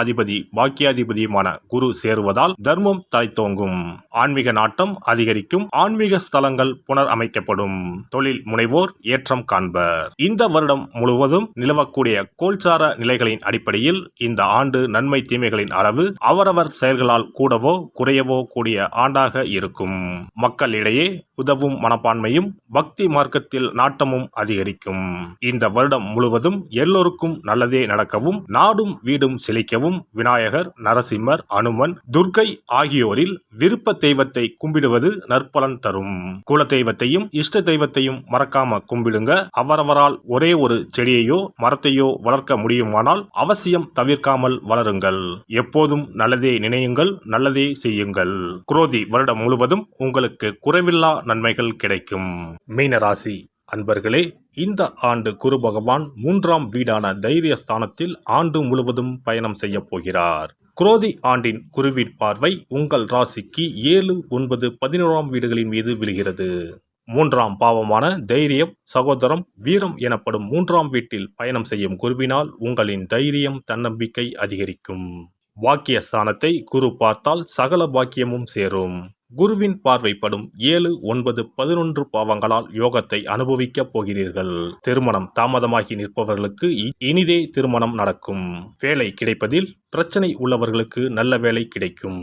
அதிபதி பாக்கியாதிபதியுமான குரு சேருவதால் தர்மம் தலைத்தோங்கும் ஆன்மீக நாட்டம் அதிகரிக்கும். ஆன்மீக ஸ்தலங்கள் புனர் அமைக்கப்படும் தொழில் முனைவோர் ஏற்றம் காண்பர். இந்த வருடம் முழுவதும் நிலவக்கூடிய கோல்சார நிலைகளின் அடிப்படையில் இந்த ஆண்டு நன்மை தீமைகளின் அளவு அவரவர் செயல்களால் கூடவோ குறையவோ கூடிய ஆண்டாக இருக்கும். மக்களிடையே உதவும் மனப்பான்மையும் பக்தி மார்க்கத்தில் நாட்டமும் அதிகரிக்கும். இந்த வருடம் முழுவதும் எல்லோருக்கும் நல்லதே நடக்கவும் நாடும் வீடும் சிலைக்கவும் விநாயகர் நரசிம்மர் அனுமன் துர்க்கை ஆகியோரில் விருப்ப தெய்வத்தை கும்பிடுவது நற்பலன் தரும். குல தெய்வத்தையும் இஷ்ட தெய்வத்தையும் மறக்காம கும்பிடுங்க. அவரவரால் ஒரே ஒரு செடியையோ மரத்தையோ வளர்க்க முடியுமானால் அவசியம் தவிர்க்காமல் வளருங்கள். எப்போதும் நல்லதே நினையுங்கள் நல்லதே செய்யுங்கள். குரோதி வருடம் முழுவதும் உங்களுக்கு குறைவில்லா நன்மைகள் கிடைக்கும். மீனராசி அன்பர்களே இந்த ஆண்டு குரு பகவான் மூன்றாம் வீடான தைரிய ஸ்தானத்தில் ஆண்டு முழுவதும் பயணம் செய்ய போகிறார். குரோதி ஆண்டின் குருவின் பார்வை உங்கள் ராசிக்கு ஏழு ஒன்பது பதினோராம் வீடுகளின் மீது விழுகிறது. மூன்றாம் பாவமான தைரியம் சகோதரம் வீரம் எனப்படும் மூன்றாம் வீட்டில் பயணம் செய்யும் குருவினால் உங்களின் தைரியம் தன்னம்பிக்கை அதிகரிக்கும். பாக்கிய ஸ்தானத்தை குரு பார்த்தால் சகல பாக்கியமும் சேரும். குருவின் பார்வைப்படும் ஏழு ஒன்பது பதினொன்று பாவங்களால் யோகத்தை அனுபவிக்கப் போகிறீர்கள். திருமணம் தாமதமாகி நிற்பவர்களுக்கு இனிதே திருமணம் நடக்கும். வேலை கிடைப்பதில் பிரச்சனை உள்ளவர்களுக்கு நல்ல வேலை கிடைக்கும்.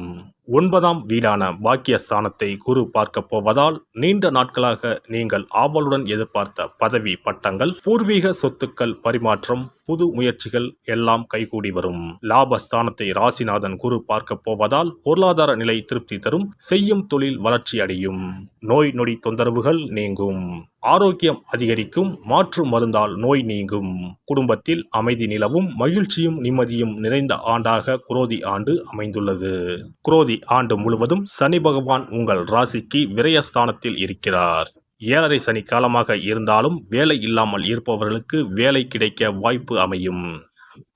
ஒன்பதாம் வீடான பாக்கிய ஸ்தானத்தை குரு பார்க்க போவதால் நீண்ட நாட்களாக நீங்கள் ஆவலுடன் எதிர்பார்த்த பதவி பட்டங்கள் பூர்வீக சொத்துக்கள் பரிமாற்றம் புது முயற்சிகள் எல்லாம் கைகூடி வரும். லாபஸ்தானத்தை ராசிநாதன் குரு பார்க்க போவதால் பொருளாதார நிலை திருப்தி தரும் செய்யும் தொழில் வளர்ச்சி அடையும். நோய் நொடி தொந்தரவுகள் நீங்கும். ஆரோக்கியம் அதிகரிக்கும் மாற்று மருந்தால் நோய் நீங்கும். குடும்பத்தில் அமைதி நிலவும் மகிழ்ச்சியும் நிம்மதியும் நிறைந்த ஆண்டாக குரோதி ஆண்டு அமைந்துள்ளது. குரோதி ஆண்டு முழுவதும் சனி பகவான் உங்கள் ராசிக்கு விரயஸ்தானத்தில் இருக்கிறார். ஏழரை சனி காலமாக இருந்தாலும் வேலை இல்லாமல் இருப்பவர்களுக்கு வேலை கிடைக்க வாய்ப்பு அமையும்.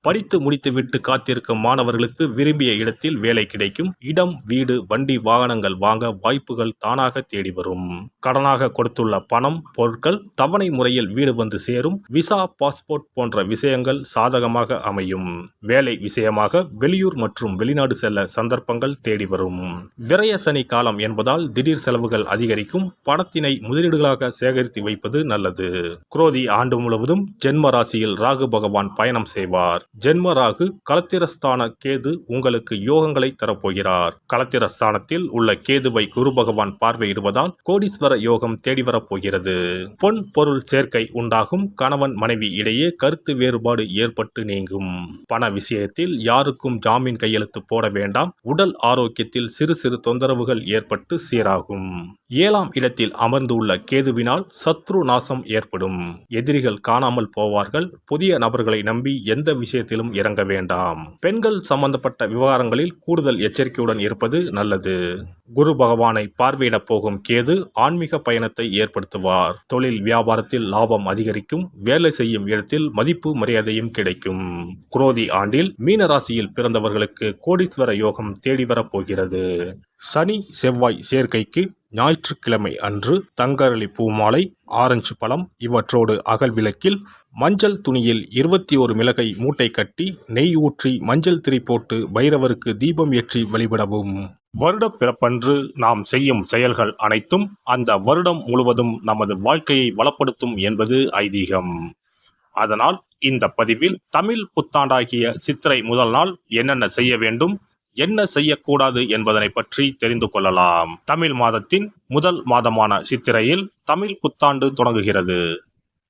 படித்து முடித்துவிட்டு காத்திருக்கும் மாணவர்களுக்கு விரும்பிய இடத்தில் வேலை கிடைக்கும். இடம் வீடு வண்டி வாகனங்கள் வாங்க வாய்ப்புகள் தானாக தேடி வரும். கடனாக கொடுத்துள்ள பணம் பொருட்கள் தவணை முறையில் வீடு வந்து சேரும். விசா பாஸ்போர்ட் போன்ற விஷயங்கள் சாதகமாக அமையும். வேலை விஷயமாக வெளியூர் மற்றும் வெளிநாடு செல்ல சந்தர்ப்பங்கள் தேடி வரும். விரய சனி காலம் என்பதால் திடீர் செலவுகள் அதிகரிக்கும். பணத்தினை முதலீடுகளாக சேகரித்து வைப்பது நல்லது. குரோதி ஆண்டு முழுவதும் ஜென்ம ராசியில் ராகு பகவான் பயணம் செய்வார். ஜென்மராகு களத்திரஸ்தான கேது உங்களுக்கு யோகங்களை தரப்போகிறார். களத்திரஸ்தானத்தில் உள்ள கேதுவை குரு பகவான் பார்வையிடுவதால் கோடீஸ்வர யோகம் தேடி வரப்போகிறது. பொன் பொருள் சேர்க்கை உண்டாகும். கணவன் மனைவி இடையே கருத்து வேறுபாடு ஏற்பட்டு நீங்கும். பண விஷயத்தில் யாருக்கும் ஜாமீன் கையெழுத்து போட வேண்டாம். உடல் ஆரோக்கியத்தில் சிறு சிறு தொந்தரவுகள் ஏற்பட்டு சீராகும். ஏழாம் இடத்தில் அமர்ந்துள்ள கேதுவினால் சத்ரு நாசம் ஏற்படும். எதிரிகள் காணாமல் போவார்கள். புதிய நபர்களை நம்பி எந்த விஷயத்திலும் இறங்க வேண்டாம். பெண்கள் சம்பந்தப்பட்ட விவகாரங்களில் கூடுதல் எச்சரிக்கையுடன் இருப்பது நல்லது. குரு பகவானை பார்வையிடப் போகும் கேது ஆன்மீக பயணத்தை ஏற்படுத்துவார். தொழில் வியாபாரத்தில் லாபம் அதிகரிக்கும் வேலை செய்யும் இடத்தில் மதிப்பு மரியாதையும் கிடைக்கும். குரோதி ஆண்டில் மீன ராசியில் பிறந்தவர்களுக்கு கோடீஸ்வர யோகம் தேடி வரப்போகிறது சனி செவ்வாய் சேர்க்கைக்கு ஞாயிற்றுக்கிழமை அன்று தங்கரளி பூமாலை ஆரஞ்சு பழம் இவற்றோடு அகல் விளக்கில் மஞ்சள் துணியில் இருபத்தி ஒரு மிளகை மூட்டை கட்டி நெய் ஊற்றி மஞ்சள் திரி போட்டு பைரவருக்கு தீபம் ஏற்றி வழிபடவும். வருடப் பிறப்பன்று நாம் செய்யும் செயல்கள் அனைத்தும் அந்த வருடம் முழுவதும் நமது வாழ்க்கையை வளப்படுத்தும் என்பது ஐதீகம். அதனால் இந்த பதிவில் தமிழ் புத்தாண்டாகிய சித்திரை முதல் நாள் என்னென்ன செய்ய வேண்டும் என்ன செய்யக்கூடாது என்பதனை பற்றி தெரிந்து கொள்ளலாம். தமிழ் மாதத்தின் முதல் மாதமான சித்திரையில் தமிழ் புத்தாண்டு தொடங்குகிறது.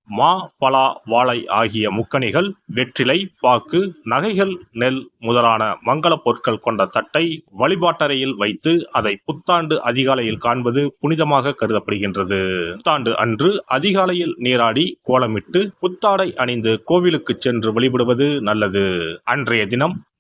மா பலா வாழை ஆகிய முக்கணிகள் வெற்றிலை பாக்கு நகைகள் நெல் முதலான மங்களப் பொருட்கள் கொண்ட தட்டை வழிபாட்டறையில் வைத்து அதை புத்தாண்டு அதிகாலையில் காண்பது புனிதமாக கருதப்படுகின்றது. புத்தாண்டு அன்று அதிகாலையில் நீராடி கோலமிட்டு புத்தாடை அணிந்து கோவிலுக்கு சென்று வழிபடுவது நல்லது. அன்றைய தினம்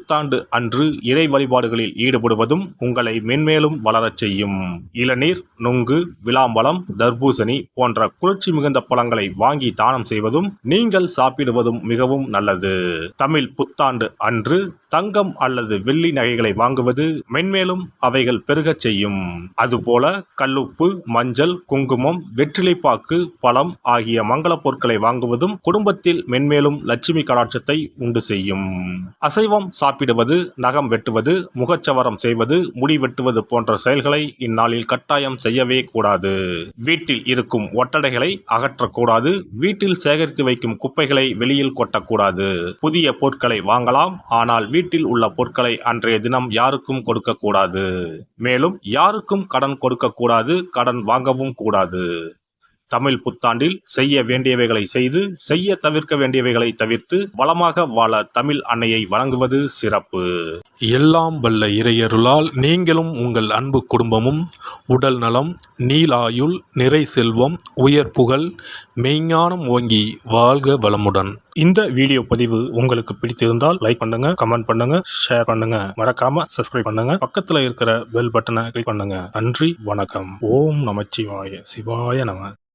புத்தாண்டு அன்று இறை வழிபாடுகளில் ஈடுபடுவதும் உங்களை மென்மேலும் வளரச் செய்யும். இளநீர் நுங்கு விளாம்பழம் தர்பூசணி போன்ற குளிர்ச்சி மிகுந்த பழங்களை வாங்கி தானம் செய்வதும் நீங்கள் சாப்பிடுவதும் மிகவும் நல்லது. தமிழ் புத்தாண்டு அன்று தங்கம் அல்லது வெள்ளி நகைகளை வாங்குவது மென்மேலும் அவைகள் பெருகச் செய்யும். அதுபோல கல்லுப்பு மஞ்சள் குங்குமம் வெற்றிலைப்பாக்கு பழம் ஆகிய மங்களப் பொருட்களை வாங்குவதும் குடும்பத்தில் மென்மேலும் லட்சுமி கடாட்சத்தை உண்டு செய்யும். அசைவம் சா சாப்பிடுவது நகம் வெட்டுவது முகச்சவரம் செய்வது முடி வெட்டுவது போன்ற செயல்களை இந்நாளில் கட்டாயம் செய்யவே கூடாது. வீட்டில் இருக்கும் ஒட்டடைகளை அகற்றக்கூடாது. வீட்டில் சேகரித்து வைக்கும் குப்பைகளை வெளியில் கொட்டக்கூடாது. புதிய பொருட்களை வாங்கலாம். ஆனால் வீட்டில் உள்ள பொருட்களை அன்றைய தினம் யாருக்கும் கொடுக்கக்கூடாது. மேலும் யாருக்கும் கடன் கொடுக்கக்கூடாது. கடன் வாங்கவும் கூடாது. தமிழ் புத்தாண்டில் செய்ய வேண்டியவைகளை செய்து செய்ய தவிர்க்க வேண்டியவைகளை தவிர்த்து வளமாக வாழ தமிழ் அன்னையை வணங்குவது சிறப்பு. எல்லாம் வல்ல இறையருளால் நீங்களும் உங்கள் அன்பு குடும்பமும் உடல் நலம் நீலாயுள் நிறை செல்வம் உயர் புகழ் மெய்ஞானம் ஓங்கி வாழ்க வளமுடன். இந்த வீடியோ பதிவு உங்களுக்கு பிடித்திருந்தால் லைக் பண்ணுங்க கமெண்ட் பண்ணுங்க ஷேர் பண்ணுங்க. மறக்காம சப்ஸ்கிரைப் பண்ணுங்க. பக்கத்துல இருக்கிற பெல் பட்டனை கிளிக் பண்ணுங்க. நன்றி வணக்கம். ஓம் நமச்சிவாய. சிவாய நம.